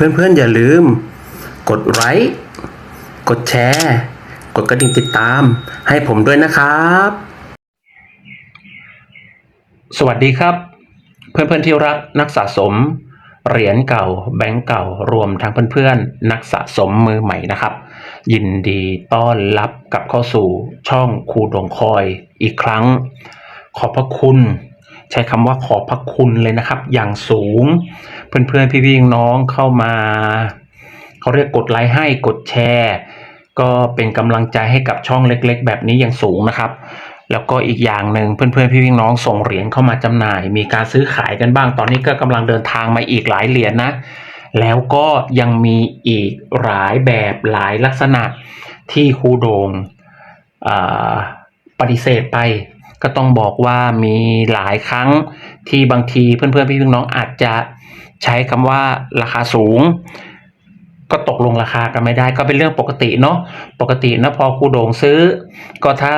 เพื่อนๆอย่าลืม กดไลค์กดแชร์ กดกระดิ่งติดตาม ให้ผมด้วยนะครับ สวัสดีครับ เพื่อนๆที่รักนักสะสม เหรียญเก่า แบงก์เก่ารวมทั้งเพื่อนๆ นักสะสมมือใหม่นะครับ ยินดีต้อนรับกลับเข้าสู่ช่องครูดวงคอยอีกครั้ง ขอบพระคุณ ใช้คำว่าขอบพระคุณเลยนะครับ อย่างสูง เพื่อนๆพี่ๆน้องเข้ามาเขาเรียกกดไลค์ให้กดแชร์ ก็เป็นกำลังใจให้กับช่องเล็ก ๆ แบบนี้อย่างสูงนะครับ แล้วก็อีกอย่างหนึ่งเพื่อนๆพี่ๆน้องส่งเหรียญเข้ามาจำหน่าย มีการซื้อขายกันบ้าง ตอนนี้ก็กำลังเดินทางมาอีกหลายเหรียญนะแล้วก็ยังมีอีกหลายแบบหลายลักษณะที่ครูโดงปฏิเสธไป ก็ต้องบอกว่ามีหลายครั้งที่บางทีเพื่อนๆพี่น้องอาจจะใช้คำว่าราคาสูง ก็ตกลงราคากันไม่ได้ ก็เป็นเรื่องปกติเนาะปกตินะพอครูโด่งซื้อ ก็ถ้า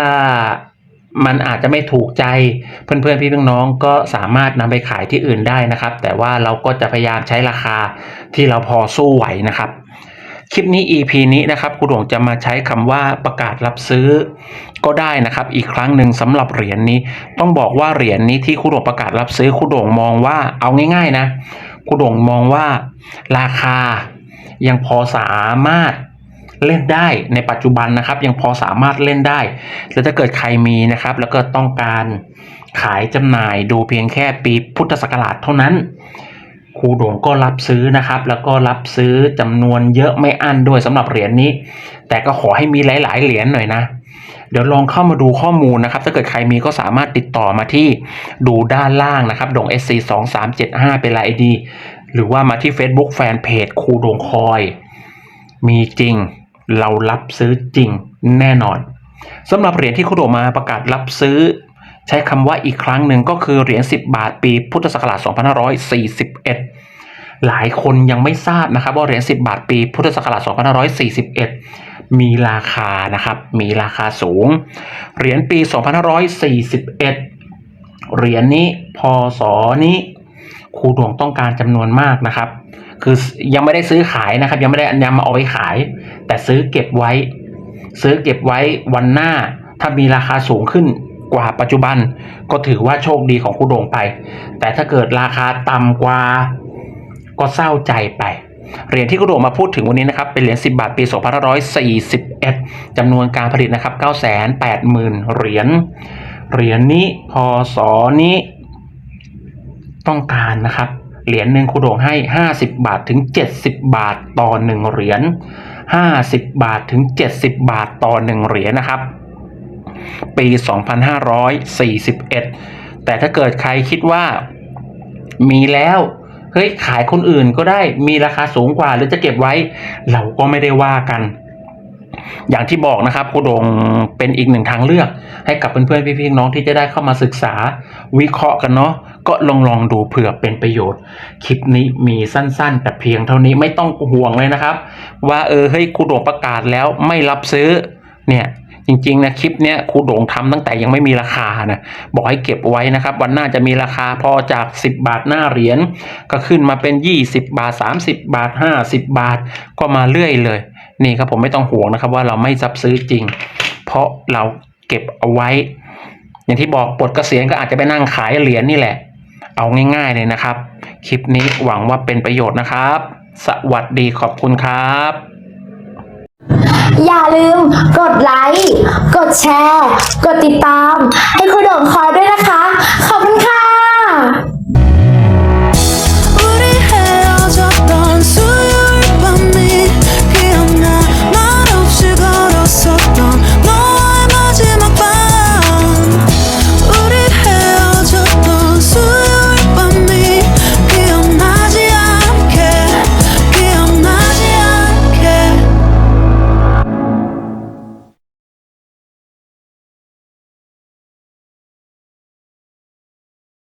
มันอาจจะไม่ถูกใจเพื่อนๆพี่น้องก็สามารถนำไปขายที่อื่นได้นะครับ แต่ว่าเราก็จะพยายามใช้ราคาที่เราพอสู้ไหวนะครับ คลิปนี้ EP นี้นะครับครูโด่งจะมาใช้คำว่าประกาศรับซื้อ ก็ได้นะครับ อีกครั้งหนึ่งสำหรับเหรียญนี้ ต้องบอกว่าเหรียญนี้ที่ครูโด่งประกาศรับซื้อครูโด่งมองว่าเอาง่าย ๆนะครูโด่งมองว่าราคายังพอสามารถเล่นได้ในปัจจุบันนะครับ ยังพอสามารถเล่นได้แล้วถ้าเกิดใครมีนะครับ แล้วก็ต้องการขายจำหน่ายดูเพียงแค่ปีพุทธศักราชเท่านั้น ครูโด่งก็รับซื้อนะครับ แล้วก็รับซื้อจำนวนเยอะไม่อั้นด้วยสำหรับเหรียญนี้ แต่ก็ขอให้มีหลาย ๆ เหรียญหน่อยนะ เดี๋ยวลองเข้ามาดูข้อมูลนะครับ ถ้าเกิดใครมีก็สามารถติดต่อมาที่ดูด้านล่างนะครับดง SC 2 3 7 5เป็นไลน์ ID หรือว่ามาที่ Facebook Fanpage ครูด่งคอย มีจริง เรารับซื้อจริงแน่นอนสำหรับเหรียญที่ครูโด่งมาประกาศรับซื้อ ใช้คำว่าอีกครั้งหนึ่งก็คือเหรียญ 10 บาทปีพุทธศักราช2541 หลายคนยังไม่ทราบนะครับว่าเหรียญ 10 บาทปีพุทธศักราช2541 มีราคานะครับ มีราคาสูง เหรียญปี 2541 เหรียญนี้พศนี้ครูดวงต้องการจำนวนมากนะครับ คือยังไม่ได้ซื้อขายนะครับ ยังไม่ได้นำมาเอาไปขาย แต่ซื้อเก็บไว้ ซื้อเก็บไว้วันหน้าถ้ามีราคาสูงขึ้น กว่าปัจจุบัน ก็ถือว่าโชคดีของครูโด่งไป แต่ถ้าเกิดราคาต่ำกว่าก็เศร้าใจไปเหรียญที่ครูโด่งมาพูดถึงวันนี้นะครับเป็นเหรียญ10 บาทปี 2541 จำนวนการผลิตนะครับ 980,000 เหรียญ เหรียญนี้พศนี้ ต้องการนะครับ เหรียญหนึ่งครูโด่งให้ 50 บาทถึง 70 บาทต่อ 1 เหรียญ 50 บาทถึง 70 บาทต่อ 1 เหรียญนะครับ ปี 2541 แต่ถ้าเกิดใครคิดว่ามีแล้วเฮ้ยขายคนอื่นก็ได้มีราคาสูงกว่าหรือจะเก็บไว้ เราก็ไม่ได้ว่ากัน อย่างที่บอกนะครับโคดงเป็นอีกหนึ่งทางเลือก ให้กับเพื่อนๆพี่ๆน้องที่จะได้เข้ามาศึกษาวิเคราะห์กันเนาะก็ลองลองดูเผื่อเป็นประโยชน์ คลิปนี้มีสั้นๆ แต่เพียงเท่านี้ไม่ต้องห่วงเลยนะครับ ว่าเออเฮ้ยครูโดงประกาศแล้วไม่รับซื้อเนี่ย จริงๆนะคลิปเนี้ยครูโด่งทำตั้งแต่ยังไม่มีราคานะบอกให้เก็บไว้นะครับ วันหน้าจะมีราคาพอจาก 10 บาทหน้าเหรียญก็ขึ้นมาเป็น 20 บาท 30 บาท 50 บาท ก็มาเรื่อยเลย นี่ครับผมไม่ต้องห่วงนะครับว่าเราไม่ซับซื้อจริง เพราะเราเก็บเอาไว้ อย่างที่บอกปลดกเกษียณก็อาจจะไปนั่งขายเหรียญนี่แหละ เอาง่าย ๆเลยนะครับ คลิปนี้หวังว่าเป็นประโยชน์นะครับ สวัสดีขอบคุณครับ อย่าลืมกดไลค์ กดแชร์ กดติดตาม ให้คุณโด่งคอยด้วยนะคะ ขอบคุณ